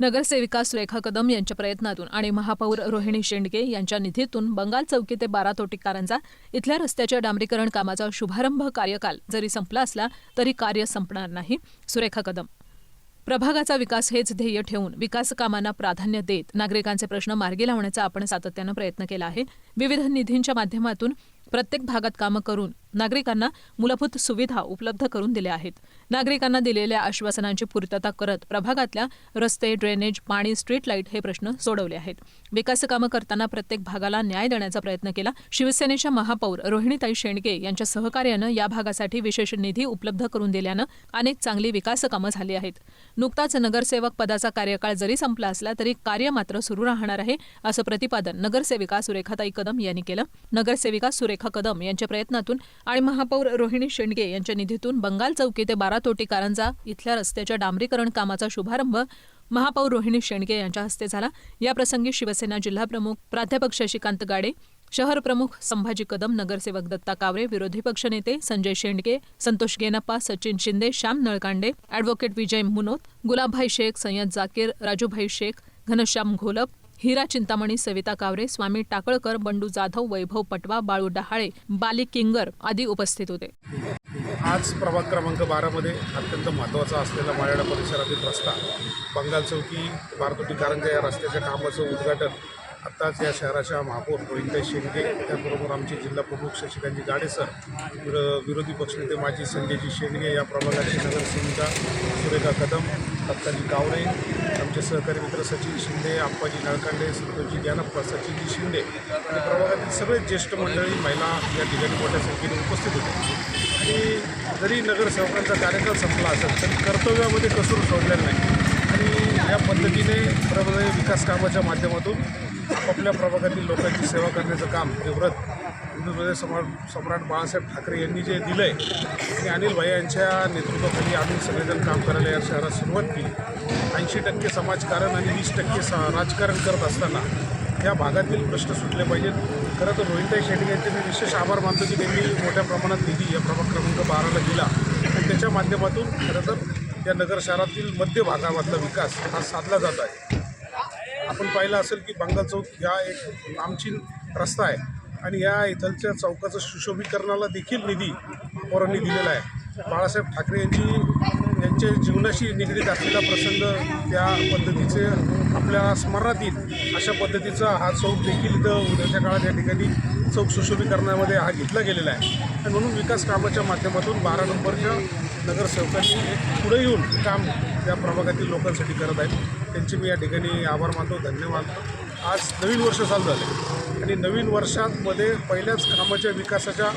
नगरसेविका सुरेखा कदम यांच्या प्रयत्नातून आणि महापौर रोहिणी शेंडगे यांच्या निधीतून बंगाल चौकी ते बारा तोटीकारांचा इथल्या रस्त्याच्या डांबरीकरण कामाचा शुभारंभ कार्यकाल जरी संपला असला तरी कार्य संपणार नाही सुरेखा कदम. प्रभागाचा विकास हेच ध्येय ठेवून विकास कामांना प्राधान्य देत नागरिकांचे प्रश्न मार्गी लावण्याचा आपण सातत्यानं प्रयत्न केला आहे. विविध निधींच्या माध्यमातून प्रत्येक भागात कामं करून नागरिकांना मूलभूत सुविधा उपलब्ध करून दिल्या आहेत. नागरिकांना दिलेल्या आश्वासनांची पूर्तता करत प्रभागातल्या रस्ते ड्रेनेज पाणी स्ट्रीट लाइट हे प्रश्न सोडवले आहेत. विकास कामं करताना प्रत्येक भागाला न्याय देण्याचा प्रयत्न केला शिवसेनेच्या महापौर रोहिणीताई शेंडगे यांच्या सहकार्यानं या भागासाठी विशेष निधी उपलब्ध करून दिल्यानं अनेक चांगली विकास कामं झाली आहेत. नुकताच नगरसेवक पदाचा कार्यकाळ जरी संपला असला तरी कार्य मात्र सुरू राहणार आहे असं प्रतिपादन नगरसेविका सुरेखाताई कदम यांनी केलं. नगरसेविका सुरेखा कदम यांच्या प्रयत्नातून आणि महापौर रोहिणी शेंडगे यांच्या निधीतून बंगाल चौकी ते बारातोटी कारंजा इथल्या रस्त्याच्या डांबरीकरण कामाचा शुभारंभ महापौर रोहिणी शेंडगे यांच्या हस्ते झाला. याप्रसंगी शिवसेना जिल्हाप्रमुख प्राध्यापक शशिकांत गाडे शहर प्रमुख संभाजी कदम नगरसेवक दत्ता कावरे विरोधी पक्षनेते संजय शेंडगे संतोष गेनप्पा सचिन शिंदे श्याम नळकांडे अॅडव्होकेट विजय मुनोत गुलाबभाई शेख सय्यद जाकीर राजूभाई शेख घनश्याम घोलप हिरा चिंतामणी सविता कावरे स्वामी टाकळकर बंडू जाधव वैभव पटवा बाळू डहाळे बाली किंगर आदी उपस्थित होते. आज प्रभाग क्रमांक बारामध्ये अत्यंत महत्त्वाचा असलेला माळेडा परिसरातील रस्ता बंगाल चौकी बारतोटी कारंजा या रस्त्याच्या कामाचं उद्घाटन आत्ताच या शहराच्या महापौर रोहिताई शेंडगे त्याबरोबर आमचे जिल्हा प्रमुख शशिकांतजी गाडेसर विर विरोधी पक्षनेते माजी संजयजी शेंडगे या प्रभागाची नगरसेविका सुरेखा कदम दत्ताजी कावरे आमचे सहकारी मित्र सचिन शिंदे आप्पाजी नळकांडे संतोषजी ज्ञानप्पा सचिनजी शिंदे आणि प्रभागातील सगळे ज्येष्ठ मंडळी महिला या ठिकाणी मोठ्या संख्येने उपस्थित होते आणि जरी नगरसेवकांचा कार्यकाळ संपला असेल तरी कर्तव्यामध्ये कसूर सोडलेला नाही. आणि या पद्धतीने प्रभावी विकास कामाच्या माध्यमातून आपापल्या प्रभागातील लोकांची सेवा करण्याचं काम हे व्रत हिंदू सम्राट सम्राट बाळासाहेब ठाकरे यांनी जे दिलं आहे आणि अनिल भाई यांच्या नेतृत्वाखाली आम्ही सगळेजण काम करायला या शहरात सुरुवात केली. ऐंशी टक्के समाजकारण आणि वीस टक्के सा राजकारण करत असताना या भागातील प्रश्न सुटले पाहिजेत. खरं तर रोहिताई शेट्टी यांचे मी विशेष आभार मानतो की त्यांनी मोठ्या प्रमाणात निधी या प्रभाग क्रमांक बाराला दिला. आणि त्याच्या माध्यमातून खरं तर या नगर शहरातील मध्य भागामधला विकास हा साधला जात आहे. आपण पाहिलं असेल की बंगाल चौक या एक नामचीन रस्ता आहे. आणि या इथलच्या चौकाचं सुशोभीकरणाला देखील निधी पोरांनी दिलेला आहे. बाळासाहेब ठाकरे यांची यांच्या जीवनाशी निगडीत असलेला प्रसंग त्या पद्धतीचे आपल्या स्मरणात येईल अशा पद्धतीचा हा चौक देखील इथं उद्याच्या काळात या ठिकाणी चौक सुशोभीकरणामध्ये हा घेतला गेलेला आहे. आणि म्हणून विकास कामाच्या माध्यमातून बारा नंबरच्या नगरसेवकांनी एक पुढे येऊन काम त्या प्रभागातील लोकांसाठी करत आहेत. त्यांचे मी या ठिकाणी आभार मानतो धन्यवाद. आज नवीन वर्ष चालू झाले. आणि नवीन वर्षांमध्ये पहिल्याच कामाच्या विकासाच्या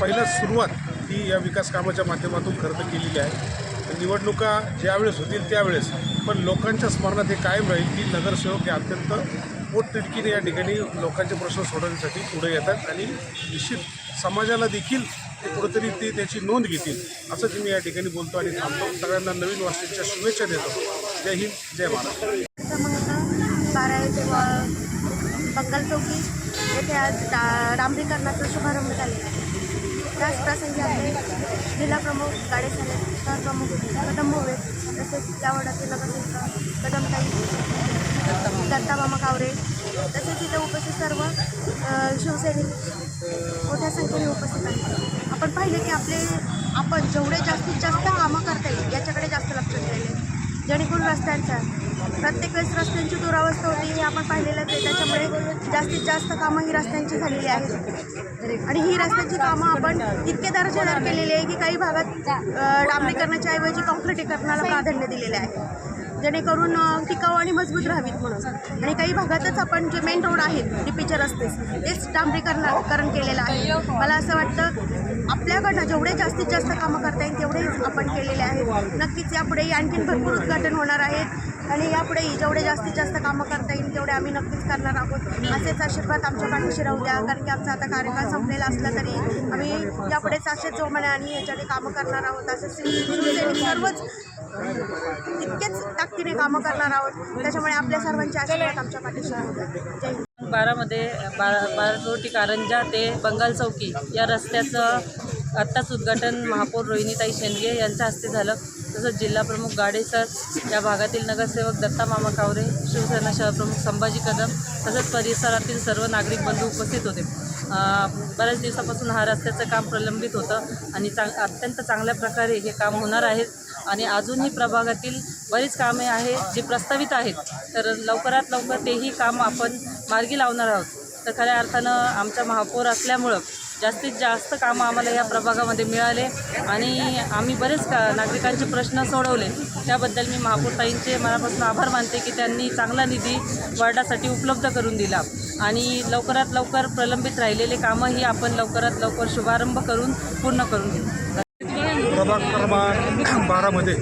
पहिल्याच सुरुवात ही या विकास कामाच्या माध्यमातून खरं केलेली आहे. निवडणुका ज्यावेळेस होतील त्यावेळेस पण लोकांच्या स्मरणात हे कायम राहील की नगरसेवक हे अत्यंत पोटतिडकीने या ठिकाणी लोकांचे प्रश्न सोडवण्यासाठी पुढे येतात आणि निश्चित समाजाला देखील ते कुठंतरी ते त्याची नोंद घेतील असंच मी या ठिकाणी बोलतो आणि थांबतो. सगळ्यांना नवीन वर्षाच्या शुभेच्छा देतो. जय हिंद जय महाराष्ट्र क्रमांक बारा येथे बंगाल चौकी. येथे आज डा डांबरीकरणाचा शुभारंभ झालेला आहे. त्याच प्रसंगी आपले जिल्हा प्रमुख गाडे प्रमुख कदम मोवे तसेच त्यावडाचे नगरसेविका कदमताई दत्तामामा कावरे. तसेच इथे उपस्थित सर्व शिवसैनिक मोठ्या संख्येने उपस्थित आहेत. आपण पाहिले की आपले आपण जेवढे जास्तीत जास्त कामं करता येईल याच्याकडे जास्त लक्ष दिलेले जेणेकरून रस्त्यांचा प्रत्येक वेळेस रस्त्यांची दुरावस्था होती हे आपण पाहिलेलंच आहे. त्याच्यामुळे जास्तीत जास्त कामं ही रस्त्यांची झालेली आहेत. आणि ही रस्त्याची कामं आपण इतके दर्जेदार केलेली आहे की काही भागात डांबरीकरणाच्या ऐवजी कॉन्क्रिटीकरणाला प्राधान्य दिलेले आहे. जेणेकरून टिकाऊ आणि मजबूत राहावीत म्हणून. आणि काही भागातच आपण जे मेन रोड आहेत डीपीचे रस्ते तेच डांबरीकरण केलेलं आहे. मला असं वाटतं आपल्याकडनं जेवढे जास्तीत जास्त कामं करता येईल तेवढेच आपण केलेले आहेत. नक्कीच यापुढेही आणखीन भरपूर उद्घाटन होणार आहेत. आणि यापुढे जेवढे जास्तीत जास्त कामं करता येईल तेवढे आम्ही नक्कीच करणार आहोत. असेच आशीर्वाद आमच्या पाठीशी राहू द्या कारण की आमचा आता कार्यकाळ संपलेला असला तरी आम्ही यापुढेच असेच जोमाने आणि याच्याने कामं करणार आहोत. असेच शिवसैनिक सर्वच तितकेच ताकदीने कामं करणार आहोत. त्याच्यामुळे आपल्या सर्वांचे आशीर्वाद आमच्या पाठीशी राहू द्या. जय बारामध्ये बारा बारारोटी कारंजा ते बंगाल चौकी या रस्त्याचं आत्ताच उद्घाटन महापौर रोहिणीताई शेंडगे यांच्या हस्ते झालं. तसंच जिल्हाप्रमुख गाडेसर या भागातील नगरसेवक दत्ता मामा कावरे शिवसेना शहरप्रमुख संभाजी कदम तसंच परिसरातील सर्व नागरिक बंधू उपस्थित होते. बऱ्याच दिवसापासून हा रस्त्याचं काम प्रलंबित होतं आणि चांग अत्यंत चांगल्या प्रकारे हे काम होणार आहे आणि अजूनही प्रभागातील बरीच कामे आहेत जी प्रस्तावित आहेत. तर लवकरात लवकर तेही काम आपण मार्गी लावणार आहोत. तर खऱ्या अर्थानं आमच्या महापौर असल्यामुळं जास्तीत जास्त कामं आम्हाला या प्रभागामध्ये मिळाले आणि आम्ही बरेच का नागरिकांचे प्रश्न सोडवले. त्याबद्दल मी महापौरताईंचे मनापासून आभार मानते की त्यांनी चांगला निधी वार्डासाठी उपलब्ध करून दिला आणि लवकरात लवकर प्रलंबित राहिलेले कामंही आपण लवकरात लवकर शुभारंभ करून पूर्ण करून घेऊ. प्रभाग क्रमांक बारामध्ये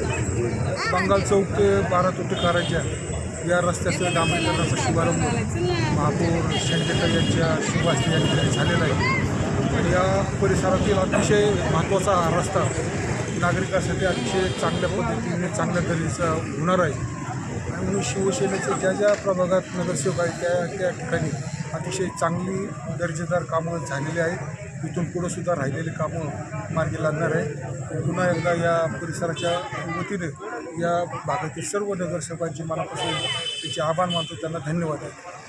बंगाल चौक ते बारा तोटेकारांच्या या रस्त्याचं डांबरीकरणाचा शुभारंभ महापौर शेंडेकर यांच्या शुभास्ती यांच्या झालेला आहे. या परिसरातील अतिशय महत्त्वाचा हा रस्ता नागरिकांसाठी अतिशय चांगल्या पद्धतीने चांगल्या तऱ्हेचा होणार आहे. आणि म्हणून शिवसेनेचे ज्या ज्या प्रभागात नगरसेवक आहेत त्या त्या ठिकाणी अतिशय चांगली दर्जेदार कामं झालेली आहेत. इथून पुढंसुद्धा राहिलेली कामं मार्गी लागणार आहे पुन्हा एकदा या परिसराच्या वतीने या भागातील सर्व नगरसेवकांची मनापासून त्याचे आभार मानतो. त्यांना धन्यवाद. आहे